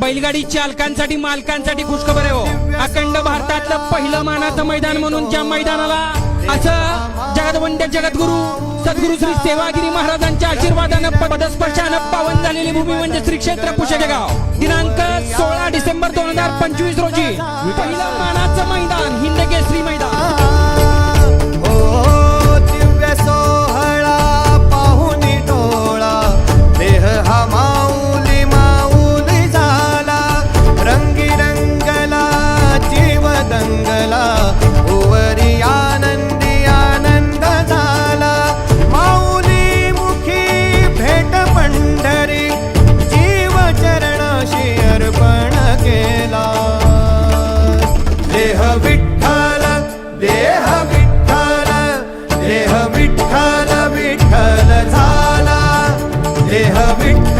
बैलगाडी चालकांसाठी मालकांसाठी खुशखबर आहे हो. अखंड भारतातलं पहिलं मानाचं मैदान म्हणून त्या मैदानाला असं जगदवंद्य जगद्गुरु सद्गुरु श्री सेवागिरी महाराजांच्या आशीर्वादानं पदस्पर्शानं पावन झालेली भूमी म्हणजे श्री क्षेत्र पुशेगाव दिनांक सोळा डिसेंबर दोन हजार पंचवीस रोजी पहिलं मानाचं ದೇಹ ಬಿಟ್ಟ